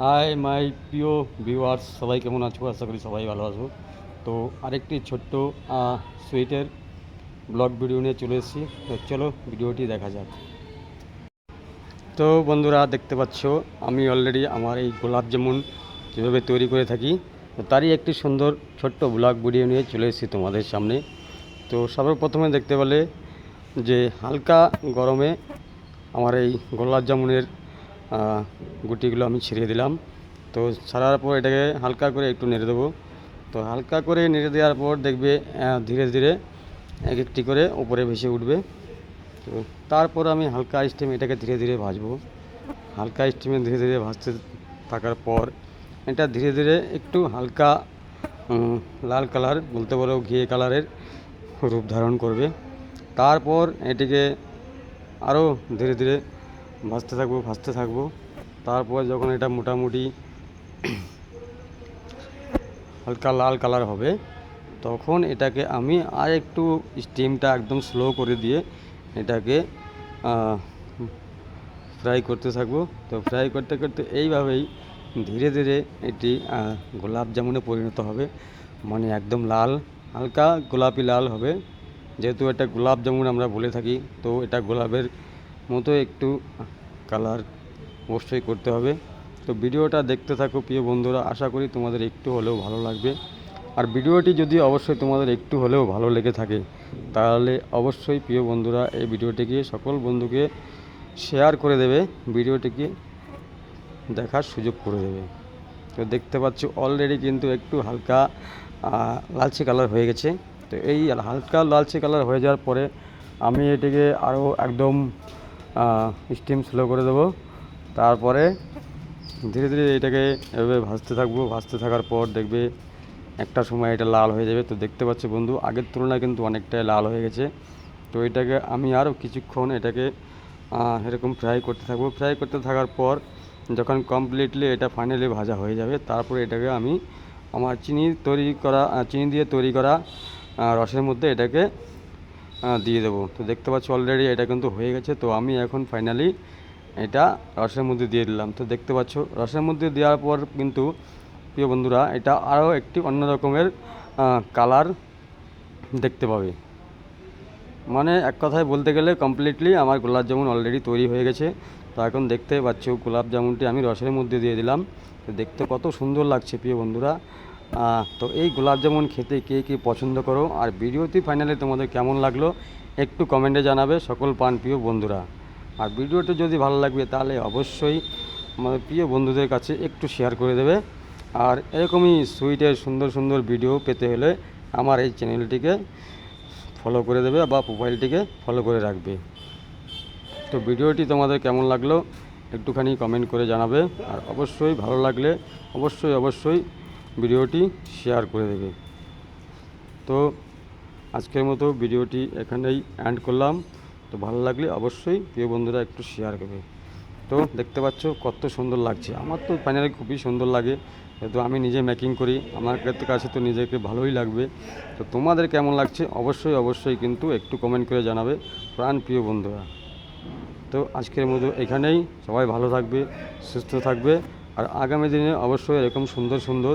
Hi my প্রিয় viewers সবাই কেমন আছো? আশা করি সবাই ভালো আছো। তো আরেকটি ছোট্ট সুইটের ব্লগ ভিডিও নিয়ে চলে এসেছি। তো চলো ভিডিওটি দেখা যাক। তো বন্ধুরা, দেখতে পাচ্ছ, আমি অলরেডি আমার এই গোলাপ জামুন কীভাবে তৈরি করে থাকি তারই একটি সুন্দর ছোট্ট ব্লগ ভিডিও নিয়ে চলে এসেছি তোমাদের সামনে। তো সর্বপ্রথমে দেখতে পেলে যে হালকা গরমে আমার এই গোলাপ জামুনের গুটিগুলো আমি ছিঁড়ে দিলাম। তো ছাড়ার পর এটাকে হালকা করে একটু নেড়ে দেবো। তো হালকা করে নেড়ে দেওয়ার পর দেখবে ধীরে ধীরে এক একটি করে উপরে ভেসে উঠবে। তো তারপর আমি হালকা স্টিমে এটাকে ধীরে ধীরে ভাজবো। হালকা স্টিমে ধীরে ধীরে ভাজতে থাকার পর এটা ধীরে ধীরে একটু হালকা লাল কালার, বলতে পারো ঘিয়ে কালারের রূপ ধারণ করবে। তারপর এটিকে আরও ধীরে ধীরে ভাজতে থাকব ভাজতে থাকব। তারপর যখন এটা মোটামুটি হালকা লাল কালার হবে, তখন এটাকে আমি আর একটু স্টিমটা একদম স্লো করে দিয়ে এটাকে ফ্রাই করতে থাকব। তো ফ্রাই করতে করতে এইভাবেই ধীরে ধীরে এটি গোলাপ জামুনে পরিণত হবে। মানে একদম লাল, হালকা গোলাপি লাল হবে। যেহেতু এটা গোলাপ জামুন আমরা বলে থাকি, তো এটা গোলাপের মতো একটু কালার অবশ্যই করতে হবে। তো ভিডিওটা দেখতে থাকো প্রিয় বন্ধুরা, আশা করি তোমাদের একটু হলেও ভালো লাগবে। আর ভিডিওটি যদি অবশ্যই তোমাদের একটু হলেও ভালো লেগে থাকে, তাহলে অবশ্যই প্রিয় বন্ধুরা এই ভিডিওটিকে সকল বন্ধুকে শেয়ার করে দেবে, ভিডিওটিকে দেখার সুযোগ করে দেবে। তো দেখতে পাচ্ছ অলরেডি কিন্তু একটু হালকা লালচে কালার হয়ে গেছে। তো এই হালকা লালচে কালার হয়ে যাওয়ার পরে আমি এটিকে আরও একদম স্টিম স্লো করে দেবো। তারপরে ধীরে ধীরে এটাকে এভাবে ভাজতে থাকব। ভাজতে থাকার পর দেখবে একটা সময় এটা লাল হয়ে যাবে। তো দেখতে পাচ্ছ বন্ধু, আগের তুলনায় কিন্তু অনেকটাই লাল হয়ে গেছে। তো এটাকে আমি আরও কিছুক্ষণ এটাকে এরকম ফ্রাই করতে থাকব। ফ্রাই করতে থাকার পর যখন কমপ্লিটলি এটা ফাইনালি ভাজা হয়ে যাবে, তারপরে এটাকে আমি আমার চিনি তৈরি করা চিনি দিয়ে তৈরি করা রসের মধ্যে এটাকে দিয়ে দেবো। তো দেখতে পাচ্ছ অলরেডি এটা কিন্তু হয়ে গেছে। তো আমি এখন ফাইনালি এটা রসের মধ্যে দিয়ে দিলাম। তো দেখতে পাচ্ছ, রসের মধ্যে দেওয়ার পর কিন্তু প্রিয় বন্ধুরা, এটা আরও একটি অন্য রকমের কালার দেখতে পাবে। মানে এক কথায় বলতে গেলে কমপ্লিটলি আমার গোলাপ জামুন অলরেডি তৈরি হয়ে গেছে। তো এখন দেখতে পাচ্ছ গোলাপ জামুনটি আমি রসের মধ্যে দিয়ে দিলাম। তো দেখতে কত সুন্দর লাগছে প্রিয় বন্ধুরা। তো এই গোলাপ জামুন খেতে কে কে পছন্দ করো? আর ভিডিওটি ফাইনালি তোমাদের কেমন লাগল, একটু কমেন্টে জানাবে সকল পান প্রিয় বন্ধুরা। আর ভিডিওটি যদি ভালো লাগবে, তাহলে অবশ্যই আমাদের প্রিয় বন্ধুদের কাছে একটু শেয়ার করে দেবে। আর এরকমই সুইটের সুন্দর সুন্দর ভিডিও পেতে হলে আমার এই চ্যানেলটিকে ফলো করে দেবে বা প্রোফাইলটিকে ফলো করে রাখবে। তো ভিডিওটি তোমাদের কেমন লাগল, একটুখানি কমেন্ট করে জানাবে। আর অবশ্যই ভালো লাগলে অবশ্যই অবশ্যই ভিডিওটি শেয়ার করে দেবে। তো আজকের মতো ভিডিওটি এখানেই অ্যান্ড করলাম। তো ভালো লাগলে অবশ্যই প্রিয় বন্ধুরা একটু শেয়ার করবে। তো দেখতে পাচ্ছ কত সুন্দর লাগছে। আমার তো ফাইনালি খুবই সুন্দর লাগে। যেহেতু আমি নিজে মেকিং করি, আমার কাছে তো নিজেকে ভালোই লাগবে। তো তোমাদের কেমন লাগছে? অবশ্যই অবশ্যই কিন্তু একটু কমেন্ট করে জানাবে প্রাণ প্রিয় বন্ধুরা। তো আজকের মতো এখানেই সবাই ভালো থাকবে, সুস্থ থাকবে। আর আগামী দিনে অবশ্যই এরকম সুন্দর সুন্দর